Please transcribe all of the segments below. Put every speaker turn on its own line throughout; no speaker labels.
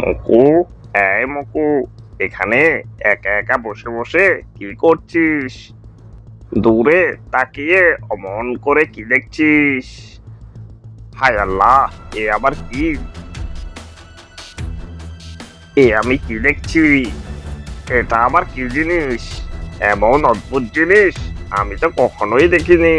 মকু এই মকু এখানে একা একা বসে বসে কি করছিস? দূরে তাকিয়ে অমন করে কি দেখছিস? হায় আল্লাহ, এ আবার কি? এ আমি কি দেখছি? এটা আবার কি জিনিস? এমন অদ্ভুত জিনিস আমি তো কখনোই দেখিনি।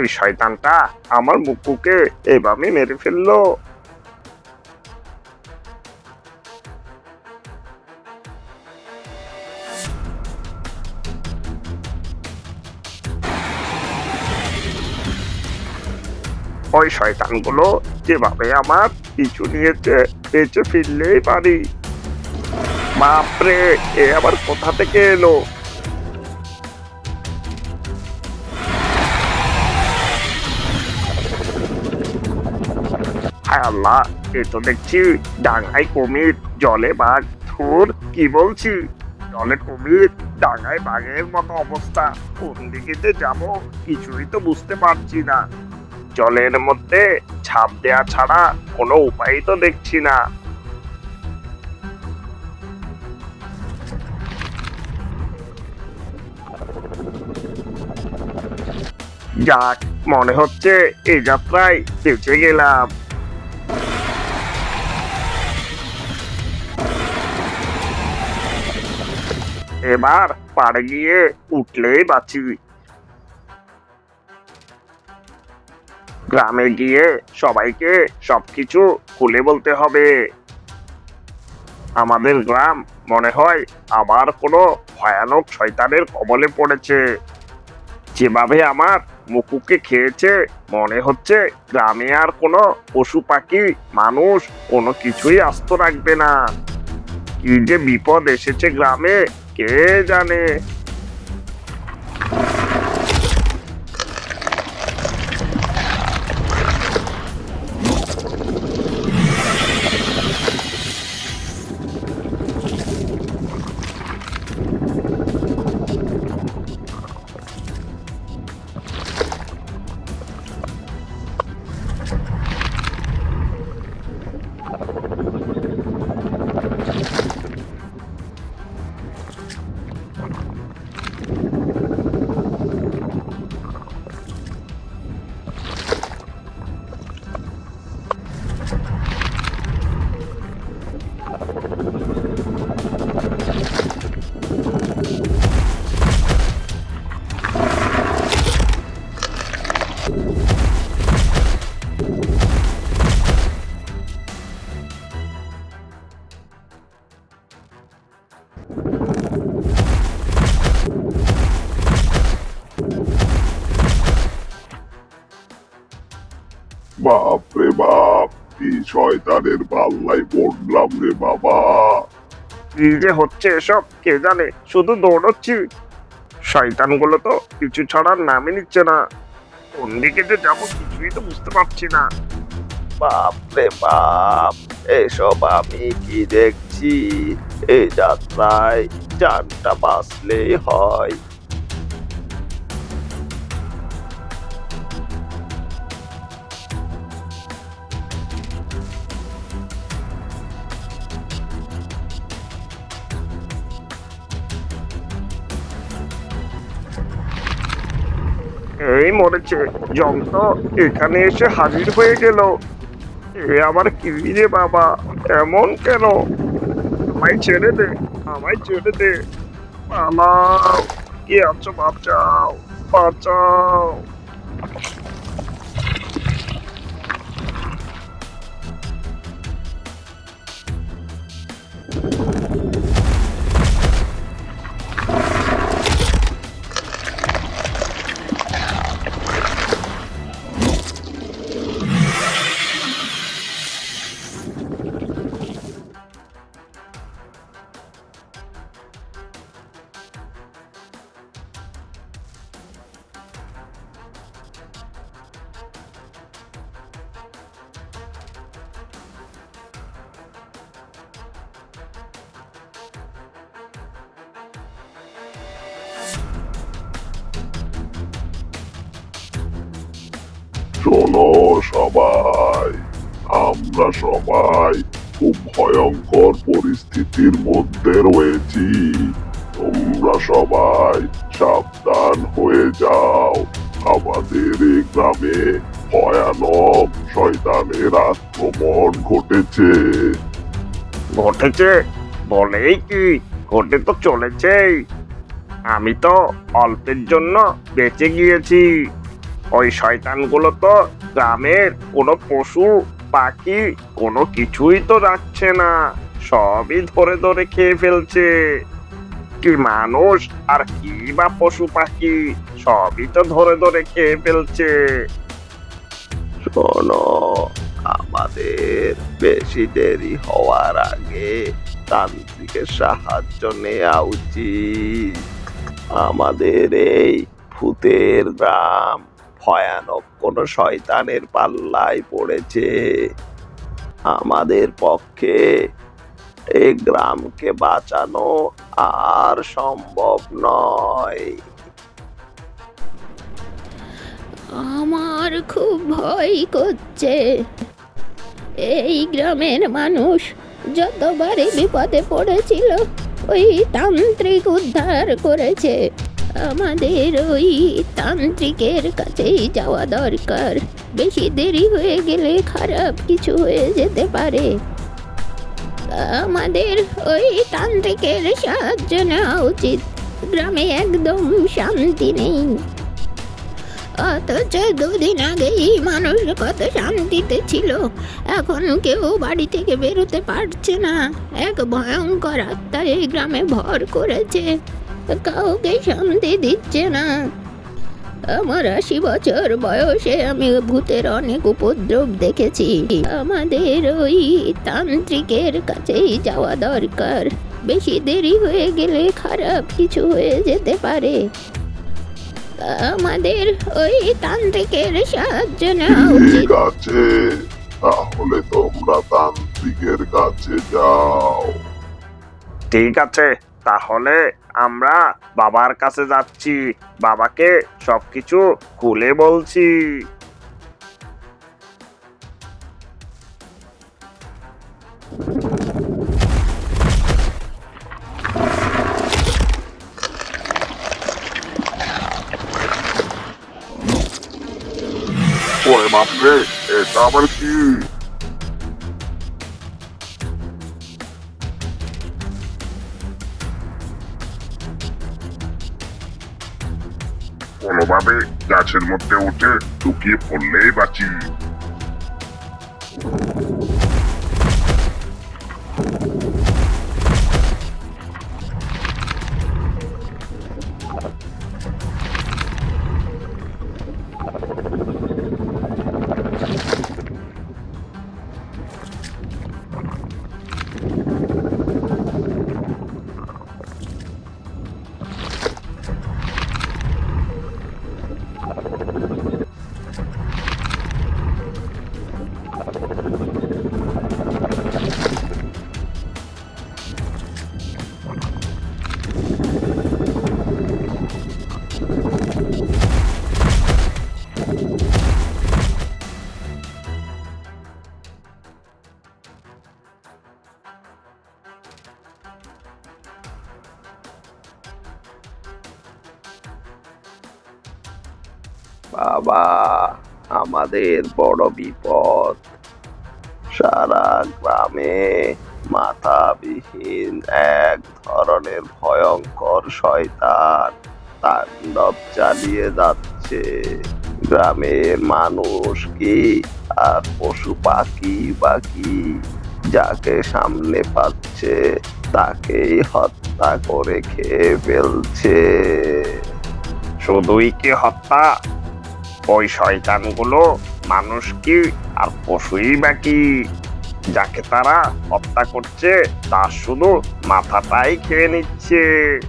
ওই শয়তানটা আমার মুকুকে এভাবে মেরে ফেলল। ওই শয়তানগুলো যেভাবে আমার পিছু নিয়েছে, বেঁচে ফিরলেই পারি। বাপরে, এ আবার কোথা থেকে এলো? আল্লাহ, এ তো দেখছি ডাঙায় কুমির, জলে বাঘ, থুর, কি বলছি? জলে কুমির, ডাঙায় বাঘের মতো অবস্থা, কোন দিকে যাব কিছুই তো বুঝতে পারছি না। জলের মধ্যে ছাপ দেয়া ছাড়া কোনো উপায় তো দেখছি না। যাক, মনে হচ্ছে এই যাত্রায় বেঁচে গেলাম। এবার পাড়ে গিয়ে উঠলেই বাঁচি। গ্রামে গিয়ে সবাইকে সবকিছু খুলে বলতে হবে। আমাদের গ্রাম মনে হয় আবার কোনো ভয়ানক শয়তানের কবলে পড়েছে। যেভাবে আমার মুকুকে খেয়েছে, মনে হচ্ছে গ্রামে আর কোনো পশু পাখি, মানুষ কোনো কিছুই আস্ত রাখবে না। কি যে বিপদ এসেছে গ্রামে কে জানে?
শয়তানের পাল্লাই পড়লাম রে বাবা।
কি যে হচ্ছে এসব, কে জানে? শুধু দৌড়চ্ছি। শয়তানগুলো তো কিছু ছাড়ার নামই নিচ্ছে না। কোন দিকে যে যাব কিছুই তো বুঝতে পারছি না।
বাপ রে বাপ, এসব আমি কি দেখছি? এই যাত্রায় জানটা বাঁচলেই হয়।
হয়েই মরেছে। যন্ত্র এখানে এসে হাজির হয়ে গেল। এ আমার কি রে বাবা? এমন কেন? আমায় ছেড়ে দে, আমায় ছেড়ে দে। পালাও কে আছো বাঁচাও বাঁচাও।
শোনো সবাই। আমরা সবাই খুব ভয়ঙ্কর পরিস্থিতির মধ্যে রয়েছি। তোমরা সবাই সাবধান হয়ে যাও। আমাদের এই গ্রামে ভয়ানক শয়তানের আক্রমণ ঘটেছে।
ঘটেছে বলেই কি? ঘটে তো চলেছেই। আমি তো অল্পের জন্য বেঁচে গিয়েছি। ওই শয়তানগুলো তো গ্রামের কোনো পশু, পাখি কোনো কিছুই তো রাখছে না। সবই ধরে ধরে খেয়ে ফেলছে। কি মানুষ আর কি বা পশু পাখি, সবই তো ধরে ধরে খেয়ে ফেলছে।
শোনো, আমাদের বেশি দেরি হওয়ার আগে তান্ত্রিকের সাহায্য নেওয়া উচিত। আমাদের এই ভূতের গ্রাম ভয়ানক কোনো শয়তানের পাল্লায় পড়েছে। আমাদের পক্ষে এই গ্রামকে বাঁচানো আর সম্ভব নয়।
আমার খুব ভয় করছে। এই গ্রামের মানুষ যতবারই বিপদে পড়েছিল, ওই তান্ত্রিক উদ্ধার করেছে। আমাদের ওই তান্ত্রিকের কাছেই যাওয়া দরকার। বেশি দেরি হয়ে গেলে খারাপ কিছু হয়ে যেতে পারে। আমাদের ওই তান্ত্রিকের সাহায্য নেওয়া উচিত। গ্রামে একদম শান্তি নেই। অথচ দুদিন আগেই মানুষ কত শান্তিতে ছিল। এখন কেউ বাড়ি থেকে বেরোতে পারছে না। এক ভয়ঙ্কর আত্মা এই গ্রামে ভর করেছে। কাউকে শান্তি দিচ্ছে না। আমার আশি বছর বয়সে আমি ভূতের অনেক উপদ্রব দেখেছি। আমাদের ওই তান্ত্রিকের কাছেই যাওয়া দরকার। বেশি দেরি হয়ে গেলে খারাপ কিছু হয়ে যেতে পারে। আমাদের ওই তান্ত্রিকের সাহায্য নেওয়া উচিত।
ঠিক আছে তাহলে তোমরা তান্ত্রিকের কাছে যাও।
ঠিক আছে তাহলে আমরা বাবার কাছে যাচ্ছি। বাবাকে সবকিছু খুলে বলছি।
বাপরে এটা আবার কি? কোনোভাবে গাছের মধ্যে উঠে ঢুকিয়ে পড়লেই বাঁচি।
আমাদের বড় বিপদ। সারা গ্রামে মাথাবিহীন এক ধরনের ভয়ঙ্কর শয়তান তাণ্ডব চালিয়ে যাচ্ছে। গ্রামের মানুষ কি আর পশু পাখি বাকি যাকে সামনে পাচ্ছে, তাকেই হত্যা করে খেয়ে ফেলছে?
শুধুই কি হত্যা? ওই শয়তানগুলো মানুষ কি আর পশুই বা কি? যাকে তারা হত্যা করছে, তার শুধু মাথাটাই খেয়ে নিচ্ছে।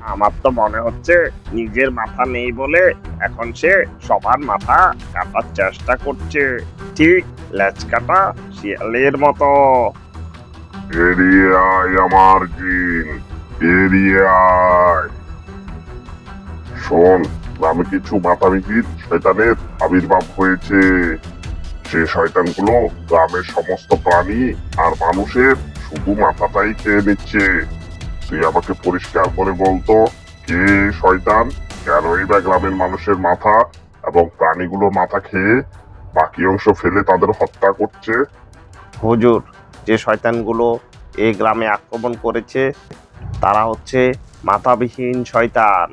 আমার তো মনে হচ্ছে নিজের মাথা নেই বলে এখন সে সবার মাথা কাটার চেষ্টা করছে। ঠিক লেজ কাটা শিয়ালের মতো।
আমার শোন আমি কিছু মাথাবিহীন শয়তানের আবির্ভাব হয়েছে। সে শয়তানগুলো গ্রামের সমস্ত প্রাণী আর মানুষের শুধু মাথাটাই খেয়ে নিচ্ছে। তুই আমাকে পরিষ্কার করে বলতো কে শয়তান কেনই বা গ্রামের মানুষের মাথা এবং প্রাণীগুলোর মাথা খেয়ে বাকি অংশ ফেলে তাদের হত্যা করছে?
হুজুর, যে শয়তানগুলো এই গ্রামে আক্রমণ করেছে, তারা হচ্ছে মাথাবিহীন শয়তান।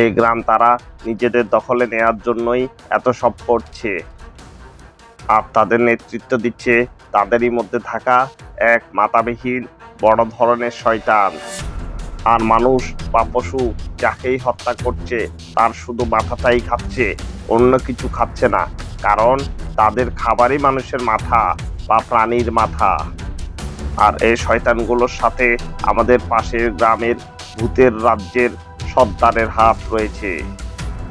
এই গ্রাম তারা নিজেদের দখলে নেয়ার জন্যই এত সব করছে। আর তাদের নেতৃত্ব দিচ্ছে তাদেরই মধ্যে থাকা এক মাতাবিহীন বড় ধরনের শয়তান। আর মানুষ বা পশু যাকেই হত্যা করছে, তার শুধু মাথাটাই খাচ্ছে, অন্য কিছু খাচ্ছে না। কারণ তাদের খাবারই মানুষের মাথা বা প্রাণীর মাথা। আর এই শয়তানগুলোর সাথে আমাদের পাশের গ্রামের ভূতের রাজ্যের সর্দারের হাত রয়েছে।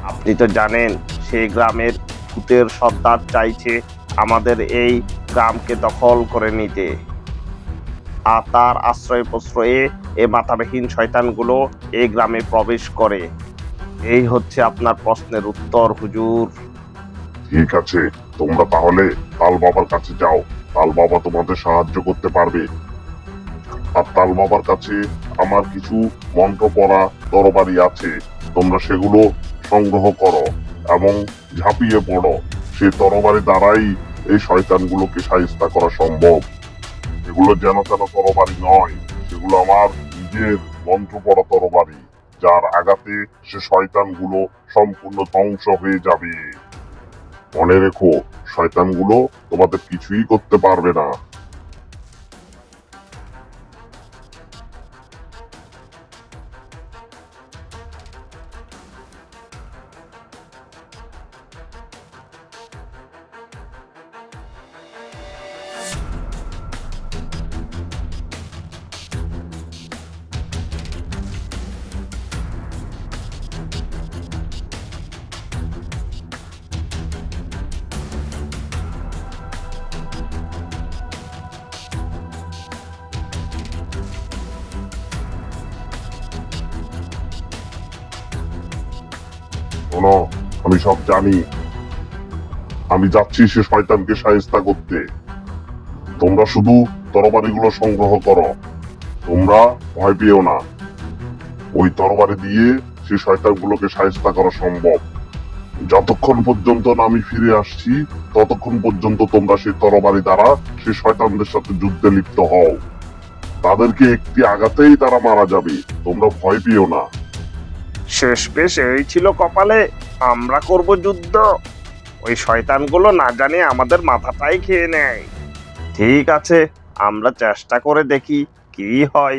আপনি তো জানেন, সেই গ্রামের ভূতের সর্দার চাইছে আমাদের এই গ্রামকে দখল করে নিতে। আর তার আশ্রয় প্রশ্রয়ে এ মাথাবিহীন শয়তানগুলো এই গ্রামে প্রবেশ করে। এই হচ্ছে আপনার প্রশ্নের উত্তর, হুজুর।
ঠিক আছে, তোমরা তাহলে তাল বাবার কাছে যাও। তাল বাবা তোমাদের সাহায্য করতে পারবে। আর তাল বাবার কাছে আমার কিছু মন্ত্র পড়া তরবারি আছে। তোমরা সেগুলো সংগ্রহ করো এবং ঝাঁপিয়ে পড়ো। সেই তরবারি দ্বারাই এই শয়তানগুলোকে সাহিস্তা করা সম্ভব। এগুলো যেন তেন তরবারি নয়, সেগুলো আমার নিজের মন্ত্র পড়া তরবারি, যার আঘাতে সে শয়তানগুলো সম্পূর্ণ ধ্বংস হয়ে যাবে। মনে রেখো, শয়তানগুলো তোমাদের কিছুই করতে পারবে না। শোনো, আমি সব জানি। আমি যাচ্ছি সে শয়তানকে সাহেস্তা করতে। তোমরা শুধু তরবারিগুলো সংগ্রহ করো। তোমরা ভয় পেও না। ওই তরবারি দিয়ে সে শয়তানগুলোকে সাহেস্তা করা সম্ভব। যতক্ষণ পর্যন্ত না আমি ফিরে আসছি, ততক্ষণ পর্যন্ত তোমরা সেই তরবারি দ্বারা সে শয়তানদের সাথে যুদ্ধে লিপ্ত হও। তাদেরকে একটি আঘাতেই তারা মারা যাবে। তোমরা ভয় পেও না।
শেষ পেশ এই ছিল কপালে। আমরা করব যুদ্ধ। ওই শয়তানগুলো না জানে আমাদের মাথাটাই খেয়ে নেয়।
ঠিক আছে, আমরা চেষ্টা করে দেখি কি হয়।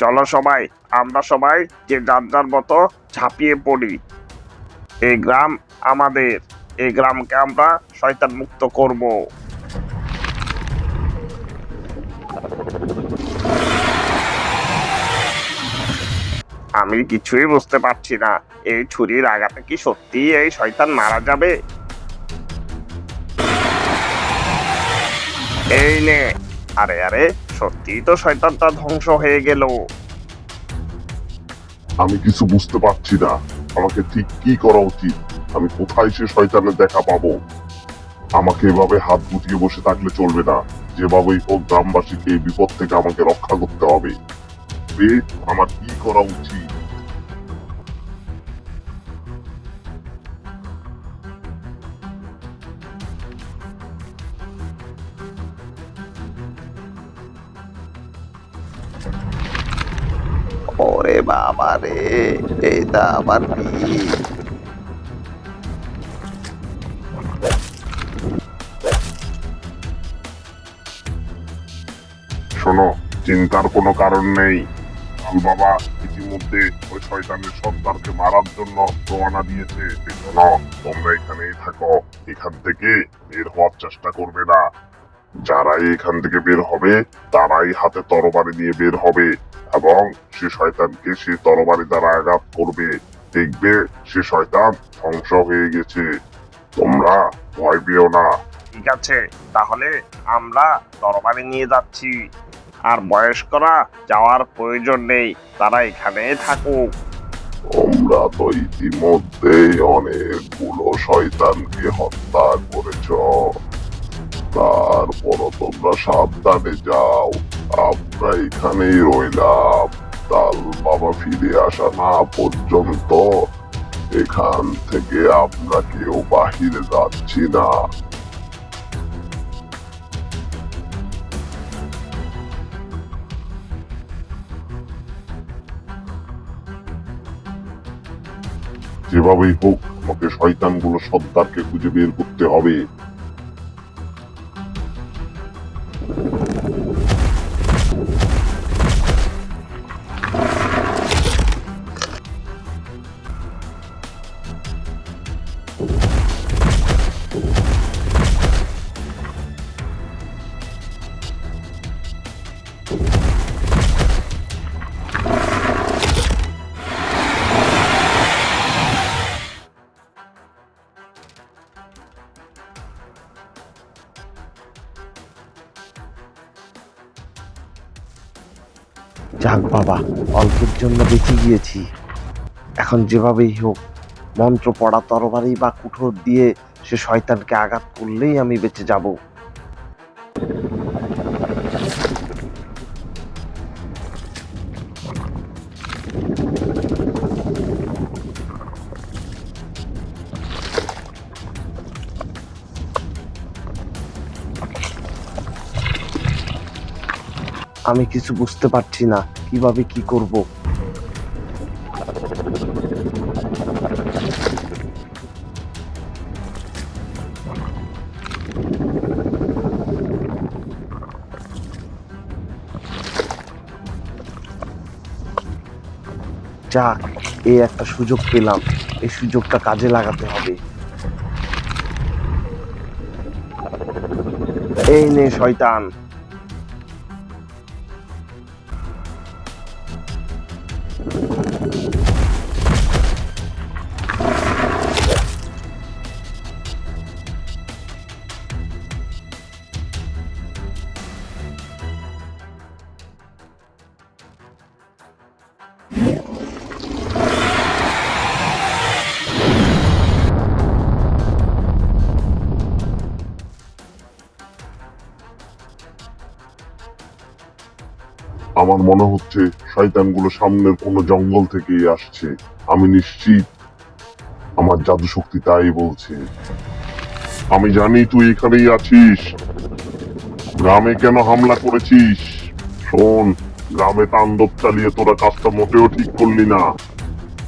চলো সবাই, আমরা সবাই যে যার যার মতো ঝাঁপিয়ে পড়ি। এই গ্রাম আমাদের এই গ্রামকে আমরা শয়তান মুক্ত করব। আমি কিছুই বুঝতে পারছি না। এই ছুরির আঘাতে কি সত্যি এই শয়তান মারা যাবে? এই নে। আরে আরে সত্যি তো শয়তানটা ধ্বংস হয়ে গেল।
আমি কিছু বুঝতে পারছি না। আমাকে ঠিক কি করা উচিত? আমি কোথায় সে শয়তানের দেখা পাবো? আমাকে এভাবে হাত গুটিয়ে বসে থাকলে চলবে না। যেভাবেই হোক গ্রামবাসীকে এই বিপদ থেকে আমাকে রক্ষা করতে হবে। বে, আমার কি করা উচিত?
ওরে বাবা রে এটা আবার কি?
শোনো চিন্তার কোনো কারণ নেই। আল বাবা ইতিমধ্যে ওই শয়তানের সন্তানকে মারার জন্য রওনা দিয়েছে। শোনো তোমরা এখানেই থাকো। এখান থেকে বের হওয়ার চেষ্টা করবে না। যারাই এখান থেকে বের হবে, তারাই হাতে তরবারি নিয়ে বের হবে এবং সে শয়তানকে সে তরবারি দ্বারা আঘাত করবে। দেখবে সে শয়তান ধ্বংস হয়ে গেছে। তোমরা ভয় পেও না।
ঠিক আছে, তাহলে আমরা তরবারি নিয়ে যাচ্ছি। আর বয়স্করা যাওয়ার প্রয়োজন নেই, তারা এখানে থাকুক।
তোমরা তো ইতিমধ্যেই অনেকগুলো শয়তানকে হত্যা করেছ। তারপরও তোমরা সাবধানে যাও, আমরা এখানেই রইলাম। তাল বাবা ফিরে আসা না পর্যন্ত এখান থেকে আমরা কেউ বাহিরে যাচ্ছি না। যেভাবেই হোক আমাকে শয়তানগুলো সর্দারকে খুঁজে বের করতে হবে।
যাক বাবা, অল্পের জন্য বেঁচে গিয়েছি। এখন যেভাবেই হোক, মন্ত্র পড়া তরবারি বা কুঠোর দিয়ে সে শয়তানকে আঘাত করলেই আমি বেঁচে যাব। আমি কিছু বুঝতে পারছি না, কীভাবে কি করব? যাক এই একটা সুযোগ পেলাম। এই সুযোগটা কাজে লাগাতে হবে। এই নে, শয়তান।
আমার মনে হচ্ছে শয়তানগুলো সামনের কোনো জঙ্গল থেকেই আসছে। আমি নিশ্চিত আমার জাদু শক্তি তাই বলছে। আমি জানি তুই এখানেই আছিস। গ্রামে কেন হামলা করেছিস? শোন, গ্রামে তাণ্ডব চালিয়ে তোরা কাজটা মোটেও ঠিক করলি না।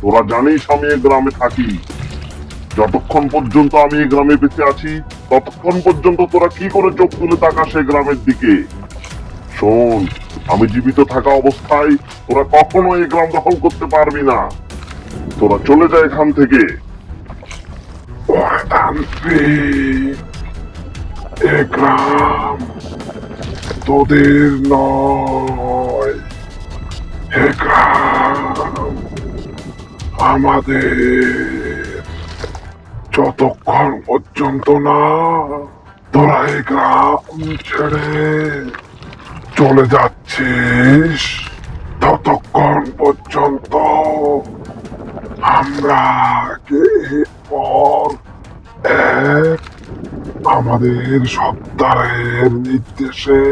তোরা জানিস আমি এই গ্রামে থাকি। যতক্ষণ পর্যন্ত আমি এই গ্রামে বেঁচে আছি, ততক্ষণ পর্যন্ত তোরা কি করে চোখ তুলে তাকাস এই গ্রামের দিকে? শোন, আমি জীবিত থাকা অবস্থায় তোরা কখনো এই গ্রাম দখল করতে পারবি না। তোরা চলে যায় এখান থেকে। গ্রাম তোদের নয়। আমাদের। যতক্ষণ পর্যন্ত না তোরা এই গ্রাম ছেড়ে চলে যাচ্ছিস? ততক্ষণ পর্যন্ত আমরা পর এক আমাদের সত্তারের নির্দেশে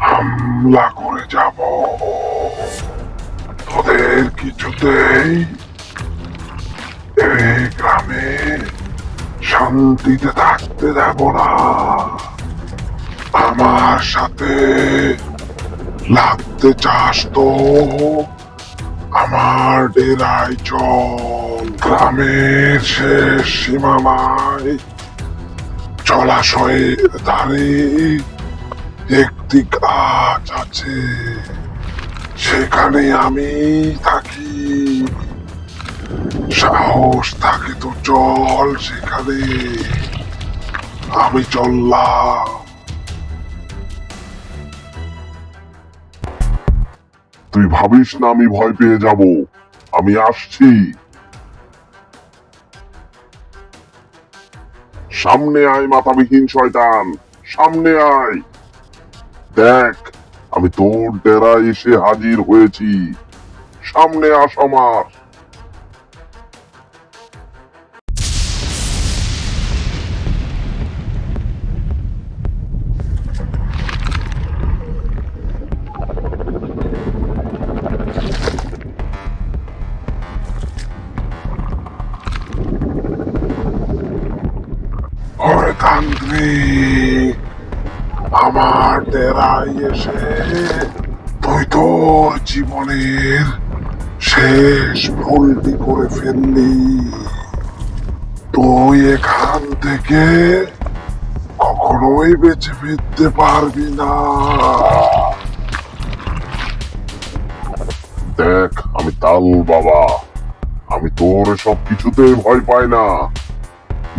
হামলা করে যাব। তোদের কিছুতেই এই গ্রামে শান্তিতে থাকতে দেব না। আমার সাথে লাগতে চাস তো? আমার ডেরায় চল। গ্রামের শেষ সীমানায় জলাশয়ের ধারে একটি গাছ আছে, সেখানে আমি থাকি। সাহস থাকে তো চল সেখানে। আমি চললাম। তুই ভাবিস না আমি ভয় পেয়ে যাব। আমি আসছি। সামনে আয় মাথাবিহীন শয়তান, সামনে আয়। দেখ, আমি তোর ডেরায় এসে হাজির হয়েছি। সামনে আস আমার।
অর্ধাঙ্গ্রিক আমার দেরাই এসে তুই তো জীবনের শেষ ভুলটি করে ফেললি। তুই এখান থেকে কখনোই বেঁচে ফিরতে পারবি না।
দেখ, আমি তাল বাবা। আমি তোর সব কিছুতে ভয় পাই না।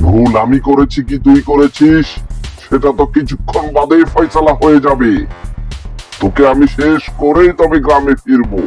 ভুল আমি করেছি কি তুই করেছিস? সেটা তো কিছুক্ষণ বাদেই ফয়সালা হয়ে যাবে। তোকে আমি শেষ করেই তবে গ্রামে ফিরবো।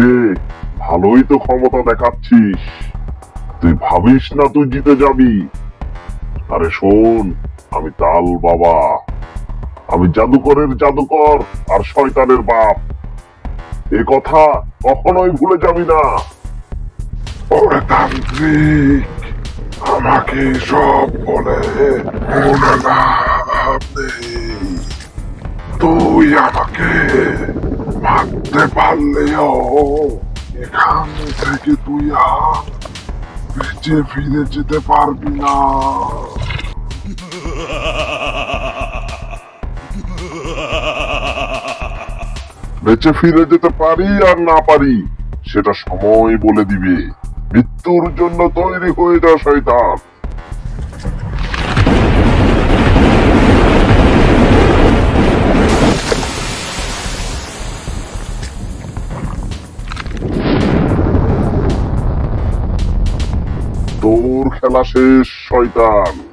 কিরে ভালোই তো ক্ষমতা দেখাচ্ছিস। তুই ভাবিস না তুই জিতে যাবি? আরে শোন, আমি তাল বাবা। আমি জাদুকরের জাদুকর আর শয়তানের বাপ। এ কথা কখনোই ভুলে যাবি না।
ওরে তান্ত্রিক, আমাকে সব বলে মনে তুই আমাকে মারতে পারলেও এখান থেকে তুই আর বেঁচে ফিরে যেতে পারবি না।
বেঁচে ফিরে যেতে পারি আর না পারি, সেটা সময় বলে দিবে। মৃত্যুর জন্য তৈরি হয়ে যা, শয়তান। তোর খেলা শেষ শয়তান